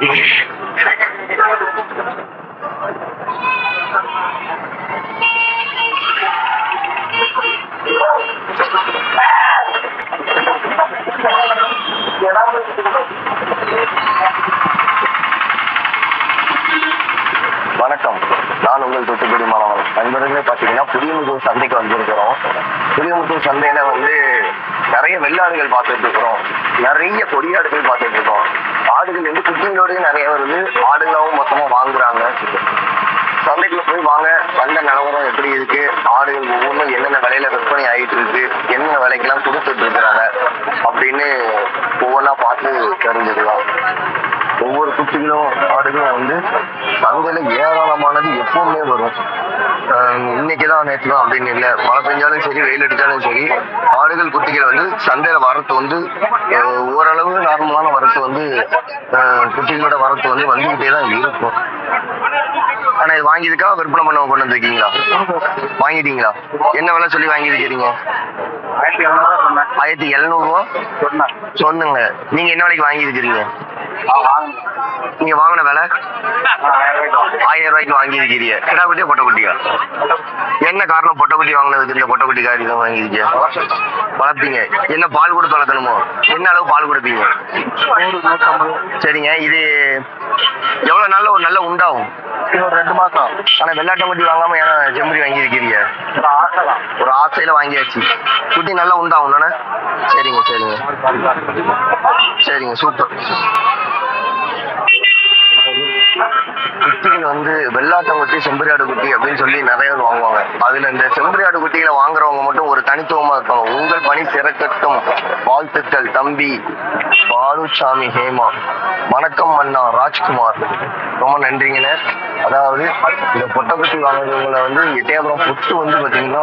வணக்கம் நண்பர்களே பார்த்தீங்கன்னா புதியமுத்தூர் சந்தைக்கு வந்திருக்கிறோம். புதியமுத்தூர் சந்தையில வந்து நிறைய வெள்ளாடுகள் பார்த்துட்டு இருக்கிறோம். நிறைய கொடியாடுகள் பார்த்துட்டு இருக்கோம். ஆடுகள் வந்து குட்டிங்களோடய நிறைய வருது. ஆடுகளாகவும் மொத்தமா வாங்குறாங்க. சந்தைக்குள்ள போய் வாங்க. வந்த நிலவரம் எப்படி இருக்கு? ஆடுகள் ஒவ்வொன்றும் என்னென்ன விலையில விற்பனை ஆயிட்டு இருக்கு? என்னென்ன விலைக்கெல்லாம் கொடுத்துட்டு இருக்கிறாங்க? அப்படின்னு ஒவ்வொன்றா பார்த்து தெரிஞ்சுக்கலாம். ஒவ்வொரு குட்டிகளும் ஆடுகளும் வந்து சந்தையில ஏராளமானது எப்பவுமே வரும். இன்னைக்குதான் நேற்று தான் அப்படின்னு இல்லை. மழை பெஞ்சாலும் சரி வெயில் அடிச்சாலும் சரி ஆடுகள் குட்டிகள் வந்து சந்தையில வரத்து வந்து ஓரளவு நார்மலான வரத்து வந்து குட்டிகளோட வரத்து வந்து வந்துகிட்டே தான் இருக்கும். ஆனா இது வாங்கியிருக்கா விற்பனை பண்ண கொண்டு வந்திருக்கீங்களா? வாங்கிட்டீங்களா? என்ன விலை சொல்லி வாங்கியிருக்கிறீங்க ஆயிரத்தி எழுநூறுவா சொன்னுங்க. நீங்க என்ன விலைக்கு வாங்கியிருக்கிறீங்க? நீங்க வாங்கின விலை? ஆயிரம் ரூபாய்க்கு வாங்கியிருக்கிறீங்க. கிடா குட்டியா பொட்டை குட்டியா? என்ன காரணம் பொட்டக்குட்டி வாங்கினதுக்கு இந்த பொட்டக்குட்டி காரியம் வாங்கியிருக்கீங்க? வளர்ப்பீங்க என்ன பால் கொடுத்து வளர்க்கணுமோ என்ன அளவு பால் கொடுப்பீங்க? சரிங்க. இது எவ்வளவு நாள்ல ஒரு நல்ல உண்டாகும்? ஒரு ரெண்டு மாசம் ஆனா வெள்ளாட்டம் குட்டி வாங்காம ஏன்னா செம்பரி வாங்கியிருக்கிறீங்க? ஒரு ஒரு ஆசையில வாங்கியாச்சு. குட்டி நல்லா உண்டாகும் தானே? சரிங்க சரிங்க. சரிங்க சூப்பர். குட்டிகள் வந்து வெள்ளாட்டம் குட்டி செம்பரியாடு குட்டி அப்படின்னு சொல்லி நிறைய பேர் வாங்குவாங்க. அதுல இந்த செம்பரியாடு குட்டிகளை வாங்குறவங்க மட்டும் ஒரு தனித்துவமா இருப்பாங்க. உங்கள் பணி சிறக்கட்டும். வாழ்த்துக்கள் தம்பி பாலுசாமி ஹேமா. வணக்கம் அண்ணா ராஜ்குமார். ரொம்ப நன்றிங்கண்ணே அதாவது இந்த பொட்டக்குட்டி வாங்குறவங்களை வந்து எட்டையாபுரம் புட்டு வந்து பாத்தீங்கன்னா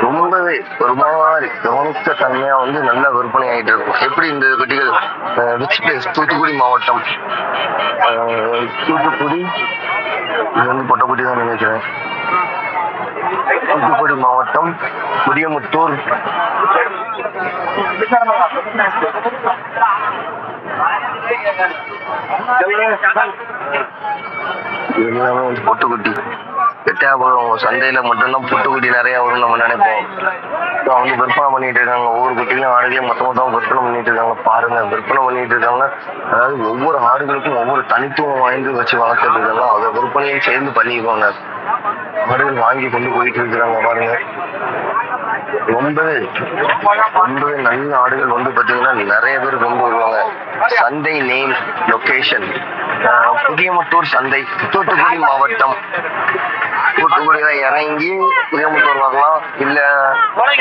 ரொம்பவே ஒரு மாதிரி கவனித்த தன்மையா வந்து நல்ல விற்பனை ஆயிட்டு இருக்கும். எப்படி இந்த குட்டிகள் ரிச் பிளேஸ் தூத்துக்குடி மாவட்டம் அஹ், தூத்துக்குடி இது வந்து பொட்டக்குட்டி தான் நினைக்கிறேன். தூத்துக்குடி மாவட்டம் புதியமுத்தூர். இது எல்லாமே வந்து பொட்டுக்குட்டி. சந்தையில மட்டும்தான் பொட்டுக்குட்டி நிறைய வரும் நம்ம நினைப்போம். இப்போ அவங்க விற்பனை பண்ணிட்டு இருக்காங்க. ஒவ்வொரு குட்டிலையும் ஆடுகளையும் மொத்த மொத்தம் விற்பனை பண்ணிட்டு இருக்காங்க. பாருங்க விற்பனை பண்ணிட்டு இருக்காங்க. அதாவது ஒவ்வொரு ஆடுகளுக்கும் ஒவ்வொரு தனித்துவம் வாய்ந்து வச்சு வளர்த்துட்டு இருக்காங்க அதை விற்பனையும் சேர்ந்து பண்ணிக்குவாங்க ஆடுகள் வாங்கி கொண்டு போயிட்டு இருக்கிறாங்க பாருங்க. ஒன்பது ஒன்பது நல்ல ஆடுகள் வந்து பாத்தீங்கன்னா நிறைய பேர் கொண்டு வருவாங்க. சந்தை நேம் லொகேஷன் புதியமுத்தூர் சந்தை தூத்துக்குடி மாவட்டம். தூத்துக்குடியில இறங்கி புளியமுத்தூர் வரலாம். இல்ல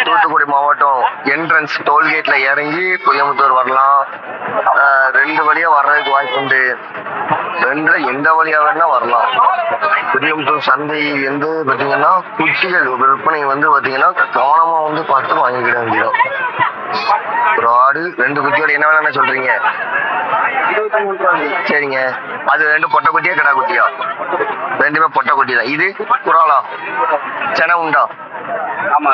தூத்துக்குடி மாவட்டம் என்ட்ரன்ஸ் டோல்கேட்ல இறங்கி புளியமுத்தூர் வரலாம். ரெண்டு வழியா வர்றதுக்கு வாய்ப்பு உண்டு. ரெண்டுல எந்த வழியா வேணா வரலாம். புளியமுத்தூர் சந்தை வந்து பாத்தீங்கன்னா குச்சிகள் விற்பனை வந்து பாத்தீங்கன்னா கவனமா வந்து பார்த்து வாங்கிக்கிட வேண்டியது ஒரு ஆடு ரெண்டு குட்டியோட என்ன வேணா சொல்றீங்க? சரிங்க. அது ரெண்டு பொட்டை குட்டியா கிடா குட்டியா ரெண்டுமே பொட்டை குட்டி தான் இது குறாலா? செனை உண்டா? ஆமா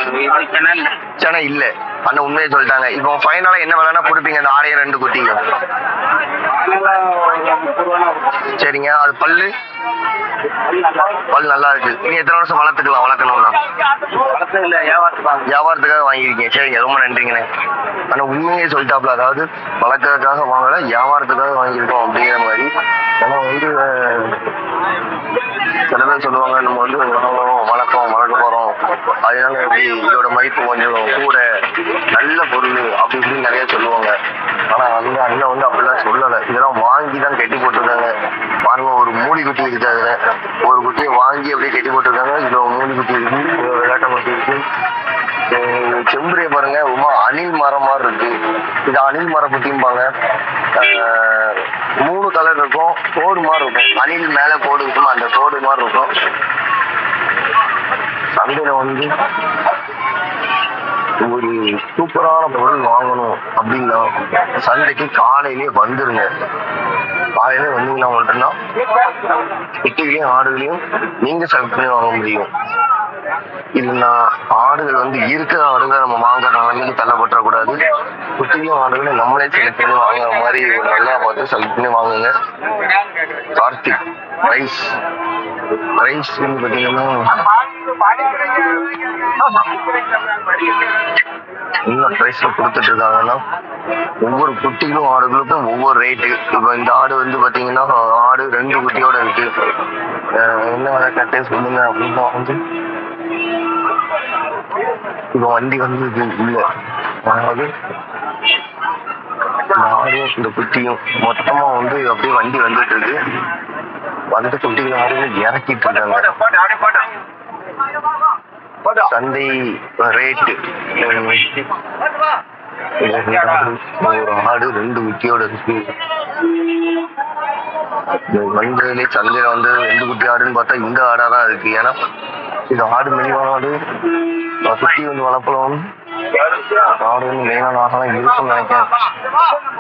செனை இல்ல. அண்ணன் உண்மையை சொல்லிட்டாங்க. இப்போ ஃபைனலா என்ன வேலைன்னா கொடுப்பீங்க? அந்த ஆடையை ரெண்டு குட்டிங்க. சரிங்க. அது பல்லு? பல் நல்லா இருக்கு. நீ எத்தனை வருஷம் வளர்த்துக்கலாம்? வளர்க்கணும்னா? வியாபாரத்துக்காக வாங்கியிருக்கீங்க. சரிங்க. ரொம்ப நன்றிங்கண்ணே ஆனா உண்மையே சொல்லிட்டாப்ல. அதாவது வளர்க்கறதுக்காக வாங்கல வியாபாரத்துக்காக வாங்கியிருக்கோம் அப்படிங்கிற மாதிரி. ஆனா வந்து சில பேர் சொல்லுவாங்க நம்ம வந்து வாங்குறோம், வளர்க்கோம் வளர்க்க போறோம். அதனால எப்படி இதோட மதிப்பு கொஞ்சம் கூட நல்ல பொருள் அப்படி இப்படின்னு நிறைய சொல்லுவாங்க. ஆனா அங்க அண்ணன் வந்து அப்படிலாம் சொல்லலை. இதெல்லாம் வாங்கி தான் கட்டி போட்டிருக்காங்க. பாருங்க ஒரு மூடி குட்டி இருக்கு அதுல. ஒரு குட்டியை வாங்கி அப்படியே கட்டி போட்டிருக்காங்க. இதுல மூடி குட்டி இருக்கு. இதுல விளையாட்ட குட்டி இருக்கு. செம்பரிய பாருங்க ரொம்ப அணில் மரம் மாதிரி இருக்கு. இது அணில் மரம் குட்டிம்பாங்க மூணு கலர் இருக்கும் கோடு மாதிரி இருக்கும். அணில் மேல கோடு இருக்கும்? அந்த கோடு மாதிரி இருக்கும். சந்தையில வந்து ஒரு சூப்பரான பொருள் வாங்கணும் அப்படின்னா சந்தைக்கு காலையிலேயே வந்துருங்க. காலையில வந்தீங்கன்னா மட்டும்தான் குட்டிகளையும் ஆடுகளையும் நீங்க செலக்ட் பண்ணி வாங்க முடியும். இல்லைன்னா ஆடுகள் வந்து இருக்கிற ஆடுகளை நம்ம வாங்குற நிலைமைக்கு தள்ளப்பட்டுறக்கூடாது. குட்டியும் ஆடுகளை நம்மளே செலக்ட் பண்ணி வாங்குற மாதிரி ஒரு நல்லா பார்த்து செலக்ட் பண்ணி வாங்குங்க. கார்த்திக் ரைஸ். ரைஸ் பார்த்தீங்கன்னா என்ன ப்ரைஸ்ல கொடுத்துட்டு இருக்காங்கன்னா ஒவ்வொரு குட்டிகளும் ஆடுகளுக்கும் ஒவ்வொரு ரேட்டு இப்போ இந்த ஆடு வந்து பாத்தீங்கன்னா ஆடு ரெண்டு குட்டியோட இருக்கு. அஹ் என்ன வேலை கட்டே சொல்லுங்க அப்படின்னா வந்து இப்போ வண்டி வந்து இது இல்ல. அதாவது இந்த இந்த குட்டியும் மொத்தமா வந்து அப்படியே வண்டி வந்துட்டு இருக்கு. வந்து குட்டிகள் ஆடுகள் இறக்கிட்டு இருக்காங்க. சந்தை ரேட்டு ஒரு ஆடு ரெண்டு குட்டியோட இருக்கு. வந்ததுலே சந்தையில வந்து ரெண்டு குட்டி ஆடுன்னு பார்த்தா இந்த ஆடா தான் இருக்கு. ஏன்னா இது ஆடு மெலிவான ஆடு. குட்டி வந்து வளர்ப்பலாம் ஆடு வந்து மெயினான ஆடாக இருக்கும்னு நினைக்கிறேன்.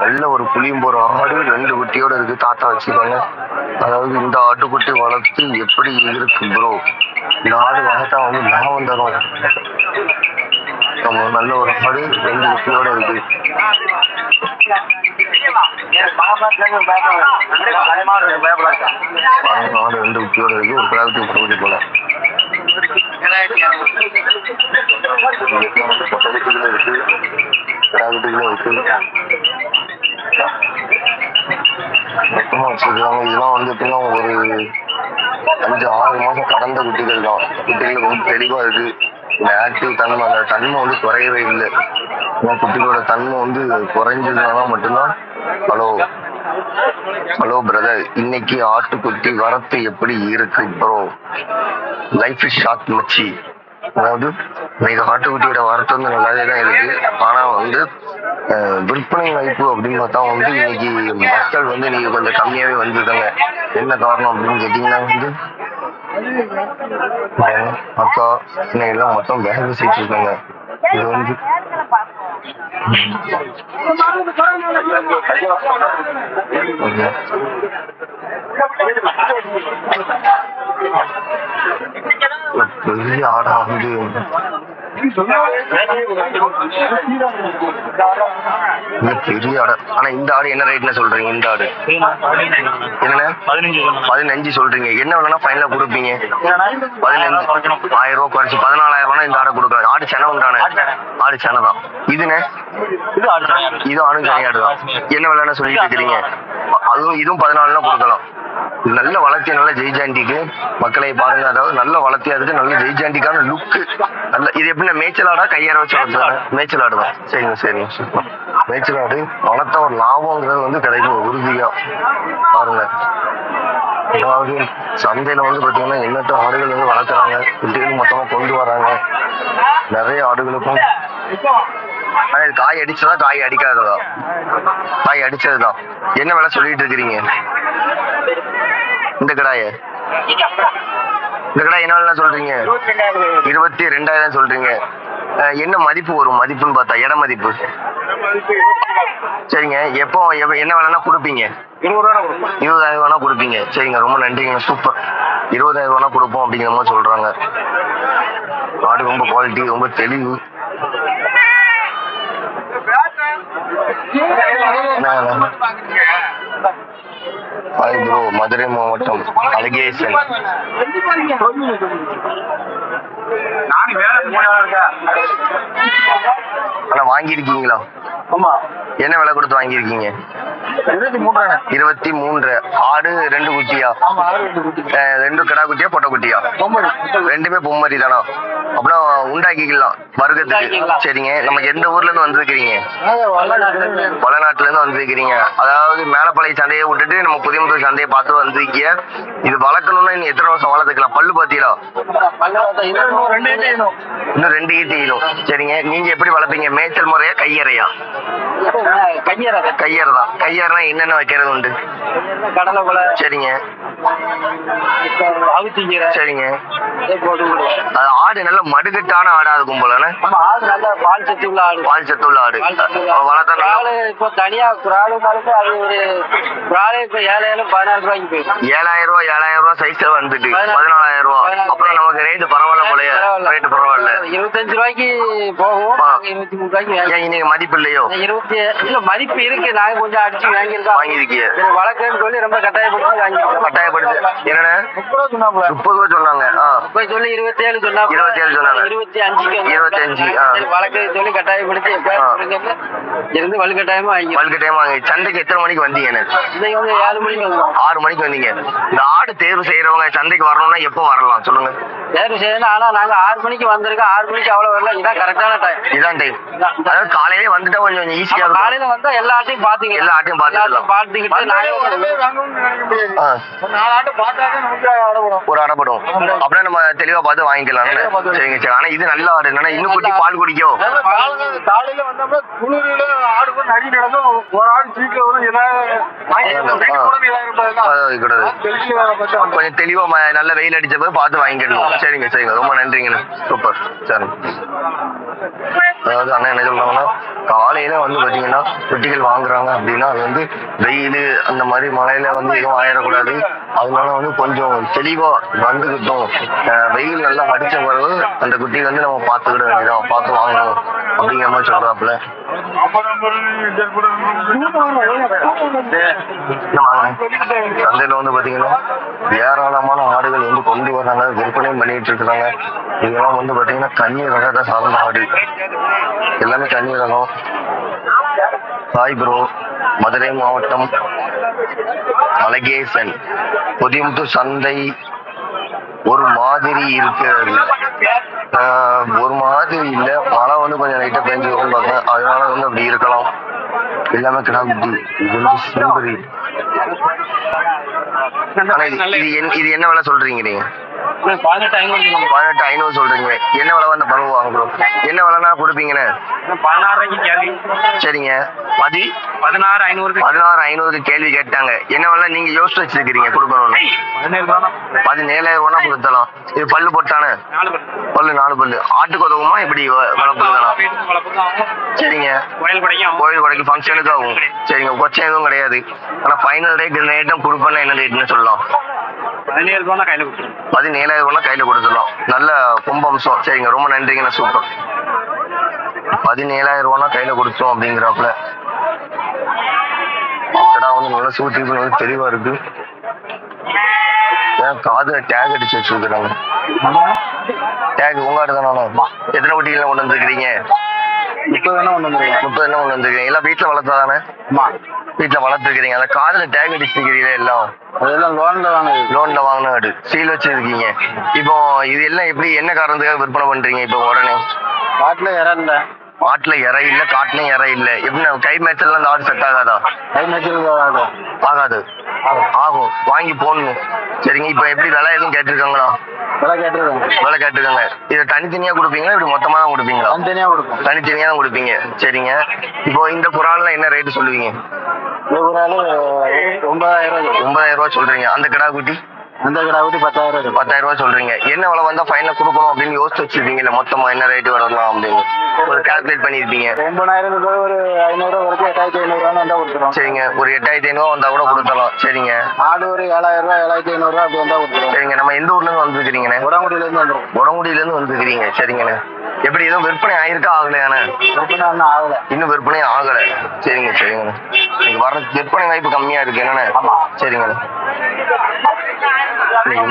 நல்ல ஒரு புளியும் போற ஆடு ரெண்டு குட்டியோட இருக்கு. தாத்தா வச்சுக்கோங்க. அதாவது இந்த ஆட்டுக்குட்டி வளர்த்து எப்படி இருக்கு ப்ரோ இந்த ஆடு வளர்த்தா வந்து லாபம் தரும். நம்ம நல்ல ஒரு ஆடு ரெண்டு குட்டியோட இருக்கு ஆடு ஆடு ரெண்டு உச்சியோட இருக்கு. ஒரு கிடாக்குட்டி ஒரு குட்டி போல. பொட்டக்குட்டிகளும் இருக்கு. கிடாக்குட்டிகளும் இருக்கு மொத்தமா வச்சிருக்காங்க. இதெல்லாம் வந்து எப்படின்னா ஒரு அஞ்சு ஆறு மாதம் கடந்த குட்டிகள் தான். குட்டிகள் ரொம்ப தெளிவாக இருக்குது இந்த ஆக்டிவ் தன்மை அந்த தன்மை வந்து குறையவே இல்லை. ஏன்னா குட்டிகளோட தன்மை வந்து குறைஞ்சதுனால மட்டும்தான். ஹலோ ஹலோ பிரதர் இன்னைக்கு ஆட்டுக்குட்டி வரத்து எப்படி இருக்கு ப்ரோ லைஃப் இஸ் ஷார்ட் மச்சி. அதாவது இன்னைக்கு ஆட்டுக்குட்டியோட வரத்து வந்து நல்லாவே தான் இருக்கு. ஆனா வந்து விற்பனை வாய்ப்பு அப்படின்னு பார்த்தா வந்து இன்னைக்கு மக்கள் வந்து நீங்க கொஞ்சம் கம்மியாவே வந்திருக்காங்க. என்ன காரணம் அப்படின்னு கேட்டீங்கன்னா வந்து பையன் அக்கா இன்னைக்கு எல்லாம் மொத்தம் வேலை பேசிட்டு இருக்காங்க. இது வந்து பெரிய ஆடா வந்து பெரிய ஆடு ஆனா இந்த ஆடு என்ன ரேட்ல சொல்றீங்க? இந்த ஆடு. என்னண்ணே பதினஞ்சு சொல்றீங்க. என்ன வேணா ஃபைனலா கொடுப்பீங்க? பதினஞ்சு. ஆயிரம் ரூபாய் குறைச்சு பதினாலாயிரம் ரூபாய் இந்த ஆடை கொடுக்கலாம் ஆடு சென உண்டானே? ஆடு சென தான். இதுண்ணே இது ஆடு கிடையாது தான் என்ன விலைன்னு சொல்லிட்டு இருக்கிறீங்க? அதுவும் இதுவும் பதினாலுலாம் கொடுக்கலாம். நல்ல வளர்த்தி நல்ல ஜெய்ஜாண்டிக்கு மக்களை பாருங்க. அதாவது நல்ல வளர்த்தியா அதுக்கு நல்ல ஜெய்ஜாண்டிக்கான லுக்கு நல்ல இது எப்படின்னா மேய்ச்சல் ஆடா கையார வச்சு வளர்த்தாங்க மேய்ச்சல் ஆடு சரிங்க சரிங்க சூப்பர் மேய்ச்சல் ஆடு வளர்த்த ஒரு லாபங்கிறது வந்து கிடைக்கும் உறுதியா. பாருங்க. அதாவது சந்தையில வந்து பாத்தீங்கன்னா எண்ணற்ற ஆடுகள் வந்து வளர்க்குறாங்க. குட்டிகள் மொத்தமா கொண்டு வராங்க நிறைய ஆடுகளுக்கும் ஆனா இது காய் அடிச்சதா காய் அடிக்காததா? காய் அடிச்சதுதான் என்ன வேலை சொல்லிட்டு இருக்கிறீங்க? இந்த கடாய? இந்த கடாய் என்ன சொல்றீங்க? இருபத்தி ரெண்டாயிரம் சொல்றீங்க. என்ன மதிப்பு வரும்? மதிப்புன்னு பார்த்தா இட மதிப்பு. சரிங்க. எப்போ என்ன வேணா கொடுப்பீங்க? இருபதாயிரம் வேணா கொடுப்பீங்க. சரிங்க. ரொம்ப நன்றிங்க. சூப்பர். இருபதாயிரம் வேணா கொடுப்போம் அப்படிங்கிற மாதிரி சொல்றாங்க. ஆடு ரொம்ப குவாலிட்டி ரொம்ப தெளிவு. ஹாய் ப்ரோ மதுரை மாவட்டம் அழகேசன். ஆனா வாங்கியிருக்கீங்களா? ஆமா. என்ன விலை கொடுத்து வாங்கியிருக்கீங்க? இருபத்தி மூன்று. ஆடு ரெண்டு குட்டியா? ஆமா ரெண்டு குட்டி. அஹ் ரெண்டு கிடா குட்டியா பொட்டை குட்டியா? ரெண்டுமே பொம்மரி தானா? அப்புறம் உண்டாக்கிக்கலாம் வர்க்கத்துக்கு. சரிங்க நமக்கு எந்த ஊர்ல இருந்து வந்திருக்கிறீங்க. வளநாட்டுல இருந்து. வந்திருக்கிறீங்க. அதாவது மேலப்பாளைய சந்தையை விட்டுட்டு நம்ம புதியமுத்தூர் சந்தையை பார்த்து வந்திருக்கீங்க. இது வளர்க்கணும்னா இன்னும் எத்தனை வருஷம் வளர்த்துக்கலாம்? பல்லு பாத்தீங்களா இன்னும் ரெண்டு ஈட்டி ஈனும் சரிங்க நீங்க எப்படி வளர்ப்பீங்க? மேய்ச்சல் முறையா கையறையா? கையற கையறை தான். கையறைனா என்னென்ன வைக்கிறது உண்டு சரிங்க சரிங்க. ஆடு நல்ல மடுகட்டான ஆடா இருக்கும் நம்ம ஆடு நல்ல பால் சத்து உள்ள ஆடு. பால் பால் சத்து உள்ள ஆடு. வளர்த்தா இப்போ தனியா குறாலு காலத்து அது ஒரு குறாலே இப்போ ஏழு ஏழு பதினாறு ரூபாய்க்கு போயிடும் ஏழாயிரம் ரூபாய் ஏழாயிரம் ரூபாய் சைஸ்ல வந்துட்டு. பதினாலாயிரம் ரூபாய். அப்புறம் நமக்கு ரேட் பரவாயில்ல போலயே. ரேட் பரவாயில்ல. இருபத்தஞ்சு ரூபாய்க்கு போகும். இருபத்தி மூணு ரூபாய்க்கு வாங்கி- இன்னைக்கு மதிப்பு இல்லையோ? இருபத்தி இல்ல மதிப்பு இருக்கு. நாங்க கொஞ்சம் அடிச்சு வாங்கியிருக்கோம். வாங்கியிருக்கீங்க வழக்குன்னு சொல்லி ரொம்ப கட்டாயப்படுத்தி வாங்கியிருக்கோம். கட்டாயப்படுது என்னண்ணே முப்பது ரூபா முப்பது சொன்னாங்க. இப்ப சொல்லி இருபத்தி ஏழு சொன்னா இருபத்தி ஏழு சொன்னாங்க. இருபத்தி அஞ்சுக்கு இருபத்தி அஞ்சு, வழக்கு சொல்லி கட்டாயப்படுத்தி இருந்து வலுக்கட்டாயமா வாங்கி பல்கு டைம் வாங்க. சந்தைக்கு எத்தனை மணிக்கு வந்தீங்கண்ணே இன்னைக்கு வந்து ஏழு மணிக்கு வந்தோம். ஆறு மணிக்கு வந்தீங்க. இந்த ஆடு தேர்வு செய்யறவங்க சந்தைக்கு வரணும்னா எப்போ வரலாம்? சொல்லுங்க. சரி சரி ஆனா நாங்க ஆறு மணிக்கு வந்திருக்கோம். ஆறு மணிக்கு அவ்வளவு வரல. இதான் கரெக்டான டைம் இதான் டைம் அதாவது காலையிலே வந்துட்டா கொஞ்சம் ஈஸியா காலையில வந்தா எல்லா ஆட்டையும் பாத்துக்கலாம் எல்லா ஆட்டையும் பார்த்துக்கலாம். எல்லாத்தையும் ஒரு அடப்படும் அப்படியே நம்ம தெளிவா பார்த்து வாங்கிக்கலாம். சரிங்க சரி. ஆனா இது நல்ல ஆடு. என்னன்னா இன்னும் குட்டி பால் குடிக்கும் காலையில வந்தோம்னா குளிரில ஆடு கொஞ்சம் அடி நடக்கும் ஒரு ஆடு சீக்கிரம் வரும் ஏதாவது அது கூடாது கொஞ்சம் தெளிவா நல்ல வெயில் அடிச்ச போது பார்த்து வாங்கிக்கணும் சரிங்க சரிங்க. ரொம்ப நன்றிங்கண்ணே சூப்பர். சரி. அதாவது அண்ணா என்ன சொல்றாங்கன்னா காலையில வந்து பாத்தீங்கன்னா குட்டிகள் வாங்குறாங்க அப்படின்னா அது வந்து வெயில் அந்த மாதிரி மழையில வந்து எதுவும் ஆயிடக்கூடாது. அதனால வந்து கொஞ்சம் தெளிவா வந்துகிட்டோம் அஹ் வெயில் நல்லா அடிச்ச பிறகு அந்த குட்டி வந்து நம்ம பார்த்துக்கிட வேண்டியதான் பார்த்து வாங்கணும். அப்படிங்கிற மாதிரி சொல்றாப்புல. சந்தையில வந்து பாத்தீங்கன்னா ஏராளமான ஆடுகள் வந்து கொண்டு வர்றாங்க விற்பனையும் பண்ணிட்டு இருக்காங்க இதெல்லாம் வந்து பாத்தீங்கன்னா கன்னி ரகத்தை சார்ந்த ஆடு. எல்லாமே கன்னி ரகம் ஹாய் ப்ரோ மதுரை மாவட்டம் அழகேசன் புதியமுத்து சந்தை ஒரு மாதிரி இருக்கிறது. ஒரு மாதிரி இல்ல. மழை வந்து கொஞ்சம் லைட்டா பெஞ்சு வரும்னு பார்த்தேன். அதனால வந்து அப்படி இருக்கலாம். எல்லாமே கிடா குட்டி இது வந்து என்ன- இது என்ன விலை சொல்றீங்க நீங்க? பதினெட்டு ஐநூறு ஐநூறு சொல்றீங்க. என்ன விலை வந்து பருவம் வாங்க ப்ரோ என்ன விலைனா கொடுப்பீங்கண்ணே பதினாறு கேள்வி. சரிங்க. பதி பதினாறு ஐநூறு பதினாறு ஐநூறுக்கு கேள்வி கேட்டாங்க. என்ன விலை நீங்க யோசிச்சு வச்சிருக்கீங்க கொடுக்கணும்னு. பதினேழாயிரம் ரூபா கொடுத்தலாம் இது பல்லு போட்டானே? பல்லு. நாலு பல்லு. ஆட்டுக்கு உதவுமா இப்படி வளர்ப்புக்கு தானா சரிங்க. கோயில் படைக்கும் கோயில் கடைக்கு ஃபங்க்ஷனுக்கு ஆகும்? சரிங்க கொச்சம் எதுவும் கிடையாது. ஆனா ஃபைனல் ரேட் இந்த ரேட்டும் கொடுப்பேன்னா என்ன ரேட்னு சொல்லலாம். பதினேழு ரூபா கையில கொடுத்துருவோம் பதினேழாயிரம் ரூபாய் கையில கொடுத்துடலாம். நல்ல கும்பம்சம் சரிங்க ரொம்ப நன்றிங்கண்ணா சூப்பர் பதினேழாயிரம் ரூபாய் கையில கொடுத்தோம் அப்படிங்கிறாப்புல. வந்து நல்லா சூட்டி நல்லா தெளிவா இருக்கு. காதுல டேக் அடிச்சு வச்சிருக்கிறாங்க? டேக் உங்க ஆடு தானே எத்தனை குட்டிகள் கொண்டு வந்திருக்கிறீங்க? முப்பது வேணா ஒன்று வந்துருக்கோம் முப்பது என்ன கொண்டு வந்திருக்கீங்க? எல்லாம் வீட்டுல வளர்த்தாதானே? ஆமா. வீட்டுல வளர்த்துருக்கீங்க அந்த காதுல டேக் அடிச்சிருக்கிறீங்களே எல்லாம். அதெல்லாம் லோன்ல வாங்குது லோன்ல வாங்கின ஆடு சீல் வச்சிருக்கீங்க. இப்போ இது எல்லாம் எப்படி என்ன காரணத்துக்காக விற்பனை பண்றீங்க இப்போ உடனே? காட்டுல இடம் இல்ல. ஆட்டுல இறை இல்ல காட்டுலயும் இறை இல்ல. எப்படி கை மேய்ச்சல் அந்த ஆடு செட் ஆகாதா? கை மேய்ச்சல் ஆகும் ஆகாது. ஆகும் வாங்கி போடணும். சரிங்க இப்போ எப்படி விலை எதுவும் கேட்டிருக்காங்களா? விலை கேட்டுருக்காங்க. விலை கேட்டிருக்காங்க. இதை தனித்தனியா கொடுப்பீங்களா இப்படி மொத்தமா தான் கொடுப்பீங்களா? தனித்தனியா கொடுக்கும் தனித்தனியா தான் கொடுப்பீங்க. சரிங்க. இப்போ இந்த குரான்ல என்ன ரேட்டு சொல்லுவீங்க? ஒரு ஆளு ஒன்பதாயிரம் ஒன்பதாயிரம் ரூபாய் சொல்றீங்க. அந்த கிடா குட்டி? அந்த கடை பத்தாயிரம் ரூபாய் பத்தாயிரம் ரூபாய் சொல்றீங்க. என்ன விலை வந்தா ஃபைனல் கொடுக்கணும் அப்படின்னு யோசிச்சு வச்சிருப்பீங்கல்ல மொத்தமா என்ன ரேட்டு வரலாம் அப்படின்னு. ஒரு கால்குலேட் பண்ணிருப்பீங்க ஒன்பதாயிரம் ரூபாய் ஒரு ஐநூறு ரூபாய் வரைக்கும் எட்டாயிரத்தி ஐநூறு வந்தா கொடுத்துரும். சரிங்க. ஒரு எட்டாயிரத்தி ஐநூறு வந்தா கூட கொடுத்தலாம் சரிங்க. ஆடு ஒரு ஏழாயிரம் ரூபாய் ஏழாயிரத்தி ஐநூறு அப்படி வந்தா கொடுத்துரும். சரிங்க. நம்ம எந்த ஊர்ல இருந்து வந்துருக்கீங்கண்ணே உடம்புடியில இருந்து வந்துடும் உடங்குடியில இருந்து வந்துருக்கீங்க சரிங்கண்ணே. எப்படி எதுவும் விற்பனை ஆயிருக்கா? ஆகலையாண்ணே விற்பனை இன்னும் ஆகல. இன்னும் விற்பனை ஆகல. சரிங்க சரிங்கண்ணே இன்னைக்கு வர விற்பனை வாய்ப்பு கம்மியா இருக்கு என்னண்ணே. சரிங்கண்ணே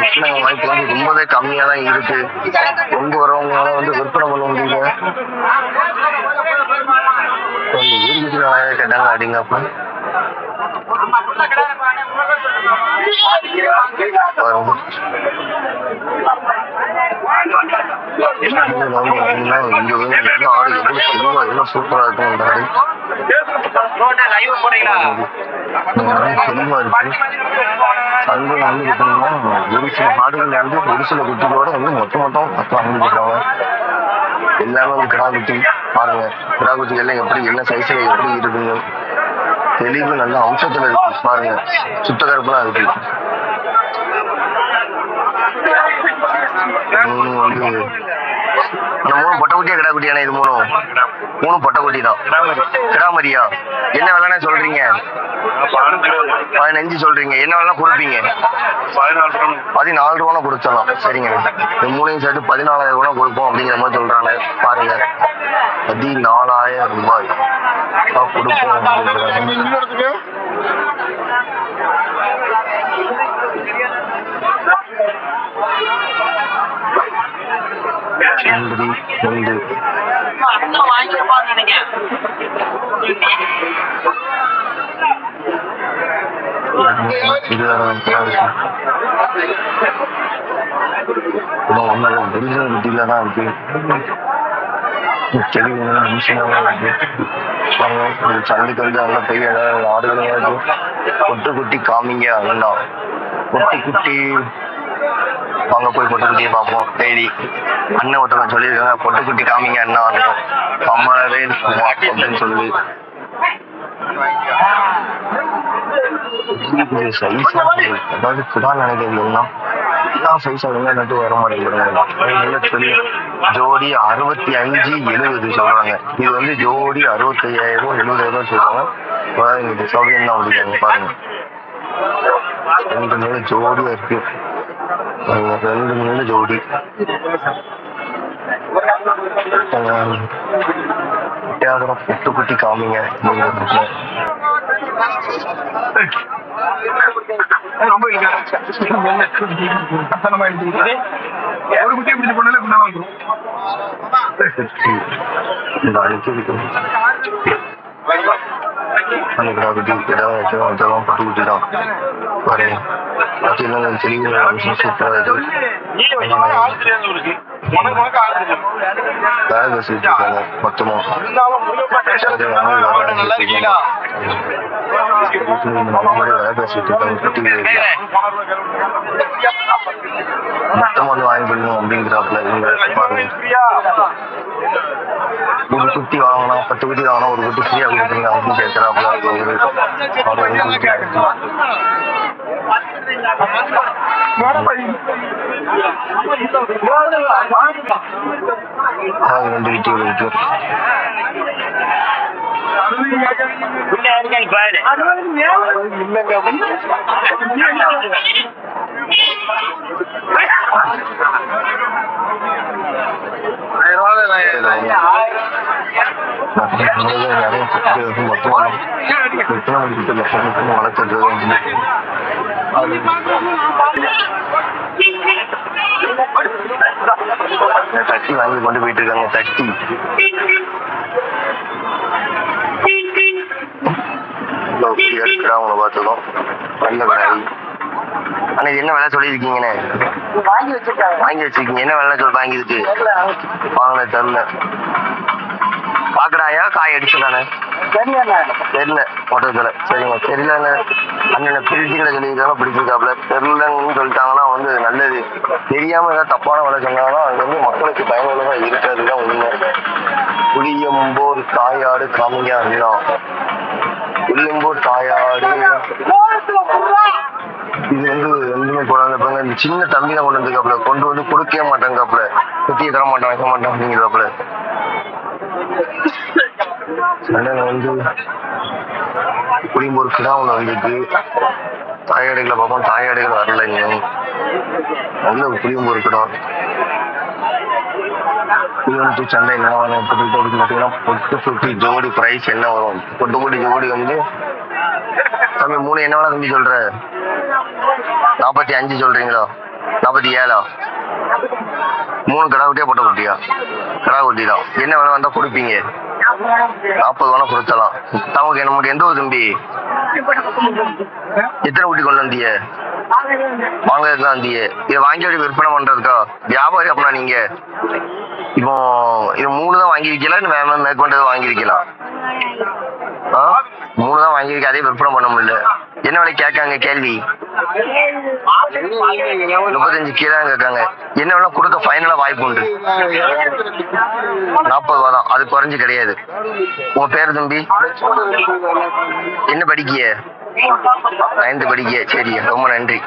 விற்பனை வாய்ப்பு வந்து ரொம்பவே கம்மியா தான் இருக்கு. கொண்டு வரவங்களால வந்து விற்பனை பண்ண முடியல. கொஞ்சம் இருபத்தி நாலாயிரம் கேட்டாங்க அப்படிங்கப்ப பாருங்க. சூப்பரா இருக்கும் அந்த ஆடு இந்த ஆடு தெளிவா இருக்கு சந்தையில வந்து பார்த்தீங்கன்னா ஒரு சில ஆடுகள் வந்து ஒரு சில குட்டிகளோட வந்து மொத்த மொத்தம் பத்து வாங்கிருக்காங்க எல்லாமே வந்து கிடா குட்டி பாருங்க கிடா குட்டிகள்லாம் எப்படி என்ன சைஸ்ல எப்படி இருக்குங்க தெளிவு நல்ல அம்சத்துல இருக்கு பாருங்க சுத்த கருப்புலாம் இருக்கு வந்து இந்த மூணு பொட்டக்குட்டியா குட்டியா இது மூணும். மூணு பொட்டக்குட்டி தான். கிடாமரியா என்ன விலைண்ணே சொல்றீங்க? பதினஞ்சு சொல்றீங்க. என்ன விலை கொடுப்பீங்க? பதினாலு ரூபா கொடுத்துடலாம். சரிங்க இந்த மூணையும் சேர்த்து பதினாலாயிரம் ரூபா கொடுப்போம் அப்படிங்கிற மாதிரி சொல்றாங்க. பாருங்க. பதினாலாயிரம் ரூபாய். கொடுப்போம். அப்படிங்கிறாங்க. இன்னொருத்துக்கு ஒரிஜினல் தான் இருக்கு செடி மிஷினாக இருக்கு பாருங்க, ஒரு பெரிய ஆடுகளும் இருக்கு குட்டி காமிங்க அண்ணா குட்டி குட்டி வாங்க போய் பொட்டுக்குட்டியை பார்ப்போம். தேடி. அண்ணன் ஒருத்தவங்க சொல்லியிருக்காங்க பொட்டகுட்டி காமிங்க அண்ணா. அம்மாவே இருக்குமா அப்படின்னு சொல்லி. சைஸ் அதாவது குடா நினைக்கிறீங்கன்னா எல்லா சைஸ் அவங்க நட்டு வர மாட்டேங்கிறாங்க ஜோடி அறுபத்தி அஞ்சு எழுபது சொல்றாங்க. இது வந்து ஜோடி அறுபத்தையாயிரம் எழுபதாயிரம் சொல்றாங்க. அதாவது இந்த சௌகரியம் தான் முடிக்காங்க பாருங்க. ரெண்டு மேல ஜோடியா இருக்கு. ரெண்டு மேல ஜோடி வித்தியாசம் புட்டு குட்டி காமிங்க ரொம்ப ஒரு குட்டி பிடிச்சி வந்துடும் குட்டி பட்டு குட்டி தான் பார்த்தீங்கன்னா தெளிவு சூப்பராக இருக்கு. உனக்கு உனக்கு ஆள் வேலை பேசிட்டு இருக்காங்க மொத்தமா. இருந்தாலும் முருகப்பா நல்லா இருக்கீங்களா? வேலை பேசிட்டு இருக்காங்க குட்டி மொத்தமா வந்து வாங்கி கொடுக்கணும் அப்படிங்கிறாப்புல இவங்க பாருங்க. ஒரு குட்டி வாங்கணும் பத்து குட்டி வாங்கணும் ஒரு குட்டி ஃப்ரீயா கொடுக்குறீங்க அப்படின்னு கேட்கறாப்புல. ஒரு ஒரு குட்டி ரெண்டு தட்டி வாங்கி கொண்டு போயிட்டு இருக்காங்க தட்டி அவங்கள பார்த்ததும் நல்ல கடாய் ஆனா இது என்ன விலை சொல்லியிருக்கீங்கண்ணே? வாங்கி வச்சிருக்காங்க. வாங்கி வச்சிருக்கீங்க. என்ன விலை சொல்லி வாங்கியிருக்கு? வாங்கின தெரில பாக்கடாயா காய் அடிச்சுதானே தெரியல மொத்தத்துல. சரிங்க தெரியலன்னு அண்ணனை பிரிச்சுக்கிட சொல்லியிருக்காங்க பிடிச்சிருக்காப்ல தெரியலன்னு சொல்லிட்டாங்கன்னா வந்து நல்லது. தெரியாம ஏதாவது தப்பான வேலை சொன்னாங்கன்னா அது வந்து மக்களுக்கு பயனுள்ளதா இருக்காதுதான் உண்மை. புளியம்போர் தாயாடு காமிங்க அண்ணா. புளியம்போர் தாயாடு. இது வந்து எங்கேயுமே கொண்டாந்து பாருங்க. இந்த சின்ன தம்பி தான் கொண்டு வந்துருக்காப்ல கொண்டு வந்து கொடுக்கவே மாட்டாங்காப்ல குட்டியை தர மாட்டான் வைக்க மாட்டான் அப்படிங்கிறாப்ல அண்ணன் வந்து புளியம்போர் கிடா ஒன்று வந்திருக்கு தாயாடுகளை பார்ப்போம். தாயாடுகள் வரல இன்னும் நல்ல புளியம்போர் கிடா புளியம்பு என்ன வரும் பொட்டு பொட்டு பார்த்தீங்கன்னா பொட்டு சுட்டி ஜோடி பிரைஸ் என்ன வரும்? பொட்டு பொட்டு ஜோடி வந்து தம்பி மூணு என்ன வேணா தம்பி சொல்ற? நாற்பத்தி அஞ்சு சொல்றீங்களா? நாற்பத்தி ஏழா? மூணு கடா குட்டியா குட்டியா? கடா குட்டி தான் என்ன வேலை வந்தா கொடுப்பீங்க? நாற்பது வேணா கொடுத்தலாம் நமக்கு நமக்கு எந்த ஒரு தம்பி? எத்தனை குட்டி கொண்டு வந்தீங்க வாங்கறதுக்கு தான் வந்தீங்க இதை வாங்கி விற்பனை பண்றதுக்கா? வியாபாரி அப்படின்னா நீங்க? இப்போ இது மூணு தான் வாங்கியிருக்கலாம் வேற மேற்கொண்டது வாங்கியிருக்கலாம் ஆ? மூணு தான் வாங்கியிருக்க அதே விற்பனை பண்ண முடியல. என்ன விலை கேட்காங்க கேள்வி? முப்பத்தஞ்சு கீழே கேட்காங்க. என்ன வேணா கொடுக்க ஃபைனலா வாய்ப்பு உண்டு? நாற்பது ரூபா தான். அது குறைஞ்சு கிடையாது. உன் பேர் தம்பி? என்ன படிக்கிய? நைன்த்து படிக்க. சரி ரொம்ப நன்றி.